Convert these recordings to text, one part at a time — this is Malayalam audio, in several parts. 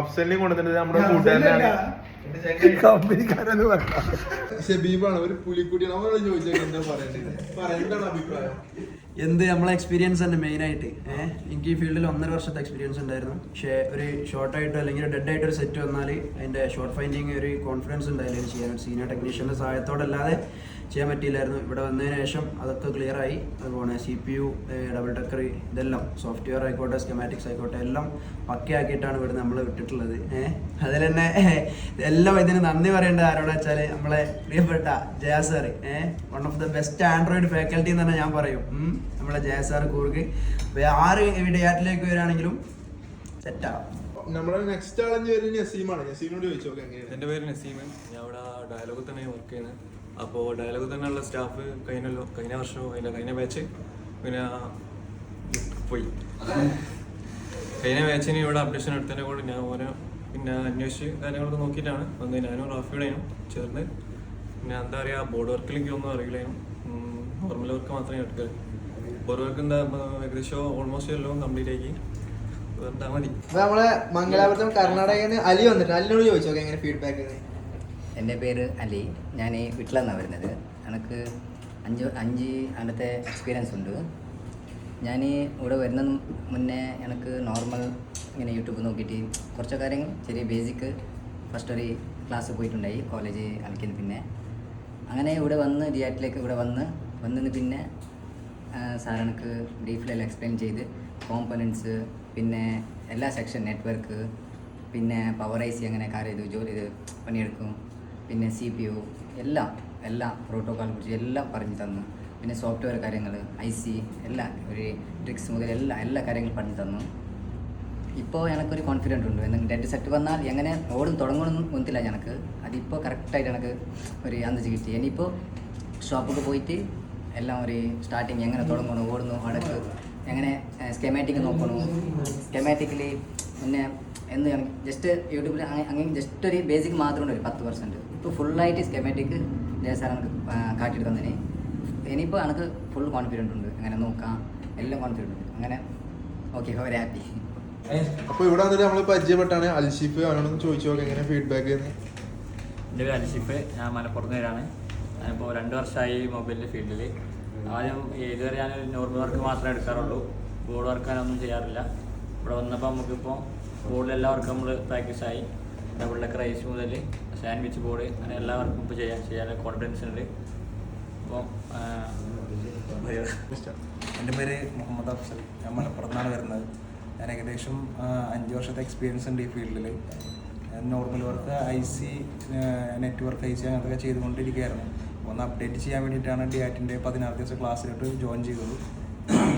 അഫ്സലിനെയും കൊണ്ടുവന്നിട്ട് നമ്മുടെ കൂട്ടുകാരനാണ് കമ്പനിക്കാരെന്ന് പറഞ്ഞ ഷബീബാണ് ഒരു പുലിക്കുട്ടി നമ്മളോട് ചോദിച്ചാൽ എന്താ പറയണ്ടത്? പറയേണ്ടതാണ് അഭിപ്രായം. എന്ത് നമ്മളെ എക്സ്പീരിയൻസ് തന്നെ മെയിൻ ആയിട്ട്. ഏഹ് എനിക്ക് ഈ ഫീൽഡിൽ ഒന്നര വർഷത്തെ എക്സ്പീരിയൻസ് ഉണ്ടായിരുന്നു. പക്ഷേ ഒരു ഷോർട്ട് ആയിട്ട് അല്ലെങ്കിൽ ഡെഡ് ആയിട്ട് ഒരു സെറ്റ് വന്നാൽ അതിന്റെ ഷോർട്ട് ഫൈൻഡിങ് ഒരു കോൺഫിഡൻസ് ഉണ്ടായില്ല ചെയ്യാൻ സീനിയർ ടെക്നീഷ്യന്റെ സഹായത്തോടല്ലാതെ ചെയ്യാൻ പറ്റിയില്ലായിരുന്നു. ഇവിടെ വന്നതിന് ശേഷം അതൊക്കെ ക്ലിയർ ആയി. അതുപോലെ C P U double decker ഇതെല്ലാം സോഫ്റ്റ്വെയർ ആയിക്കോട്ടെ സ്കെമാറ്റിക്സ് ആയിക്കോട്ടെ എല്ലാം പക്കയാക്കിയിട്ടാണ് ഇവിടെ നമ്മൾ വിട്ടിട്ടുള്ളത്. ഏഹ് അതിൽ തന്നെ എല്ലാം ഇതിന് നന്ദി പറയേണ്ടത് ആരോടാ വെച്ചാൽ നമ്മളെ പ്രിയപ്പെട്ട Jaya sir uh one of the best Android faculty എന്ന് തന്നെ ഞാൻ പറയും. നമ്മളെ ജയ സാർ കൂർക്ക്. ആറ് ഡേറ്റിലേക്ക് വരികയാണെങ്കിലും സെറ്റാവും നമ്മുടെ നെക്സ്റ്റ് ചാലഞ്ച് വരുന്നത് നസീമാണ്. നസീമിനോട് ചോദിച്ചു നോക്കാം എങ്ങനെയാണ്? എന്റെ പേര് നസീമൻ ഞാൻ ഇവിടെ ഡയലോഗിൽ തന്നെ വർക്ക് ചെയ്യുന്നത്. അപ്പോൾ തന്നെ തന്നെയുള്ള സ്റ്റാഫ് കഴിഞ്ഞല്ലോ കഴിഞ്ഞ വർഷം അതിന്റെ കഴിഞ്ഞ ബാച്ച് പിന്നെ പോയി. കഴിഞ്ഞ ബാച്ചിന് ഇവിടെ അപ്ഡേഷൻ എടുത്തതിനെ കൂടെ ഞാൻ ഓരോ പിന്നെ അന്വേഷിച്ച് കാര്യങ്ങളൊക്കെ നോക്കിയിട്ടാണ്. വന്നത് ഞാനും റാഫിയുടെയും ചേർന്ന്. പിന്നെ എന്താ പറയുക ബോർഡ് വർക്കിലേക്ക് ഒന്നും അറിയില്ലായിരുന്നു നോർമൽ വർക്ക് മാത്രമേ എടുക്കൽ ബോർഡ് വർക്ക് എന്താ ഏകദേശം ഓൾമോസ്റ്റ് എല്ലാം കംപ്ലീറ്റ് ആക്കി. നമ്മളെ മംഗലാപുരത്തും കർണാടകയിൽ നിന്ന് അലി വന്നിട്ട് അലിനോട് ചോദിച്ചോ എങ്ങനെ ഫീഡ്ബാക്ക് എന്റെ പേര് അലി. ഞാൻ ഈ വീട്ടിലാണ് വരുന്നത്. എനിക്ക് അഞ്ച് അഞ്ച് അന്നത്തെ എക്സ്പീരിയൻസ് ഉണ്ട്. ഞാൻ ഇവിടെ വരുന്നതിന് മുന്നേ എനിക്ക് നോർമൽ ഇങ്ങനെ യൂട്യൂബ് നോക്കിയിട്ട് കുറച്ച് കാര്യങ്ങൾ ചെറിയ ബേസിക് ഫസ്റ്റ് ഒരു ക്ലാസ് പോയിട്ടുണ്ടായി കോളേജ് കളിക്കുന്ന പിന്നെ. അങ്ങനെ ഇവിടെ വന്ന് ഡിയാറ്റിലേക്ക് ഇവിടെ വന്ന് വന്നതിന് പിന്നെ സാർ എനിക്ക് ഡീഫിലെല്ലാം എക്സ്പ്ലെയിൻ ചെയ്ത് കോമ്പണൻസ് പിന്നെ എല്ലാ സെക്ഷൻ നെറ്റ്വർക്ക് പിന്നെ പവർ ഐ സി അങ്ങനെ കാര്യം ഇത് ജോലി ഇത് പണിയെടുക്കും. പിന്നെ സി പി യു എല്ലാം എല്ലാ പ്രോട്ടോകോൾ കുറിച്ച് എല്ലാം പറഞ്ഞു തന്നു. പിന്നെ സോഫ്റ്റ്വെയർ കാര്യങ്ങൾ ഐ സി എല്ലാ ഒരു ട്രിക്സ് മുതൽ എല്ലാ എല്ലാ കാര്യങ്ങളും പറഞ്ഞു തന്നു. ഇപ്പോൾ എനിക്കൊരു കോൺഫിഡന്റ് ഉണ്ട്. എന്തെങ്കിലും ഡെഡ് സെറ്റ് വന്നാൽ എങ്ങനെ ഓടും തുടങ്ങണമെന്ന് ഒന്നില്ല എനിക്ക്. അതിപ്പോൾ കറക്റ്റായിട്ട് എനിക്ക് ഒരു അന്തച്ച് കിട്ടി. ഇനിയിപ്പോൾ ഷോപ്പൊക്കെ പോയിട്ട് എല്ലാം ഒരു സ്റ്റാർട്ടിങ് എങ്ങനെ തുടങ്ങണം ഓടുന്നു അടക്ക് എങ്ങനെ സ്കെമാറ്റിക് നോക്കണു. സ്കെമാറ്റിക്കലി പിന്നെ എന്ന് ജസ്റ്റ് യൂട്യൂബിൽ അങ്ങനെ ജസ്റ്റ് ഒരു ബേസിക് മാത്രമേ ഒരു പത്ത് പെർസെന്റ് ഇപ്പോൾ ഫുള്ളായിട്ട് സ്കെമാറ്റിക് ജയസാർ എനിക്ക് കാട്ടിയിട്ട് തന്നതിന് ഇനിയിപ്പോൾ എനിക്ക് ഫുൾ കോൺഫിഡന്റ് ഉണ്ട്. അങ്ങനെ നോക്കാം. എല്ലാം കോൺഫിഡന്റ് ഉണ്ട്. അങ്ങനെ ഓക്കെ വെരി ഹാപ്പി അപ്പോൾ ഇവിടെ വന്നിട്ട് നമ്മൾ പരിചയപ്പെട്ടാണ്. അൽഷിഫ് ആണെന്ന് ചോദിച്ചു നോക്കാം എങ്ങനെ ഫീഡ്ബാക്ക് എന്റെ പേര് അൽഷിഫ്. ഞാൻ മലപ്പുറത്ത് നിന്നാണ് ഞാനിപ്പോൾ രണ്ട് വർഷമായി മൊബൈലിന്റെ ഫീൽഡിൽ ആദ്യം ഇതുവരെ ഞാൻ നോർമൽ വർക്ക് മാത്രമേ എടുക്കാറുള്ളൂ. ബോർഡ് വർക്ക് ഞാനൊന്നും ചെയ്യാറില്ല. ഇവിടെ വന്നപ്പോൾ നമുക്കിപ്പോൾ ബോർഡിൽ എല്ലാവർക്കും നമ്മൾ പ്രാക്ടീസായി. ഡബിൾ ഡെക്കർ ഐസ് മുതൽ സാൻഡ്വിച്ച് ബോർഡ് അങ്ങനെ എല്ലാവർക്കും ഇപ്പോൾ ചെയ്യാൻ ചെയ്യാൻ കോൺഫിഡൻസ് ഉണ്ട്. അപ്പോൾ എന്റെ പേര് മുഹമ്മദ് അഫ്സൽ. ഞാൻ മലപ്പുറത്താണ് വരുന്നത്. ഞാൻ ഏകദേശം അഞ്ച് വർഷത്തെ എക്സ്പീരിയൻസ് ഉണ്ട് ഈ ഫീൽഡിൽ normal work I C network I C അങ്ങനത്തെ ചെയ്തുകൊണ്ടിരിക്കുകയായിരുന്നു. ഒന്ന് അപ്ഡേറ്റ് ചെയ്യാൻ വേണ്ടിയിട്ടാണ് ഡിയാറ്റിന്റെ പതിനാറ് ദിവസം ക്ലാസ്സിലോട്ട് ജോയിൻ ചെയ്തത്.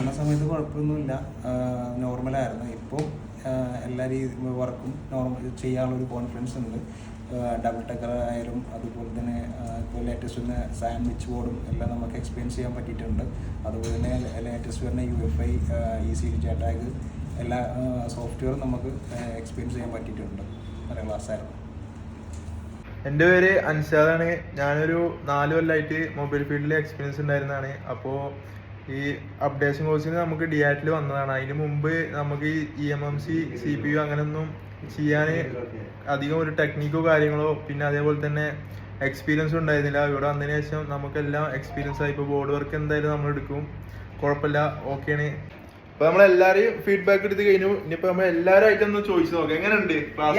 ആ സമയത്ത് കുഴപ്പമൊന്നുമില്ല. നോർമലായിരുന്നു ഇപ്പോൾ എല്ലാ രീതി വർക്കും നോർമൽ ചെയ്യാനുള്ളൊരു കോൺഫിഡൻസ് ഉണ്ട്. ഡബിൾ ടെക്കർ ആയാലും അതുപോലെ തന്നെ ഇപ്പോൾ ലേറ്റസ്റ്റ് വരുന്ന സാൻഡ്വിച്ച് ബോർഡും എല്ലാം നമുക്ക് എക്സ്പീരിയൻസ് ചെയ്യാൻ പറ്റിയിട്ടുണ്ട്. അതുപോലെ തന്നെ ലേറ്റസ്റ്റ് വരുന്ന U F I E C tag എല്ലാ സോഫ്റ്റ്വെയറും നമുക്ക് എക്സ്പീരിയൻസ് ചെയ്യാൻ പറ്റിയിട്ടുണ്ട്. നല്ല ക്ലാസ്സായിരുന്നു എന്റെ പേര് അൻഷാദാണ് ഞാനൊരു നാല് കൊല്ലമായിട്ട് മൊബൈൽ ഫീൽഡിൽ എക്സ്പീരിയൻസ് ഉണ്ടായിരുന്നതാണ്. അപ്പോൾ ഈ അപ്ഡേഷൻ കോഴ്സിന് നമുക്ക് ഡിയാറ്റിൽ വന്നതാണ്. അതിന് മുമ്പ് നമുക്ക് ഈ E M M C C P U അങ്ങനെയൊന്നും ചെയ്യാൻ അധികം ഒരു ടെക്നിക്കോ കാര്യങ്ങളോ പിന്നെ അതേപോലെ തന്നെ എക്സ്പീരിയൻസ് ഉണ്ടായിരുന്നില്ല. ഇവിടെ വന്നതിന് ശേഷം നമുക്കെല്ലാം എക്സ്പീരിയൻസ് ആയി. ഇപ്പോൾ ബോർഡ് വർക്ക് എന്തായാലും നമ്മൾ എടുക്കും. കുഴപ്പമില്ല. ഓക്കെയാണ് അപ്പൊ നമ്മൾ എല്ലാരെയും ഫീഡ്ബാക്ക് എടുത്ത് കഴിഞ്ഞു ഇനിയിപ്പോ നമ്മൾ എല്ലാരായിട്ടൊന്ന് ചോദിച്ചു നോക്കാം. എങ്ങനെയുണ്ട്? ക്ലാസ്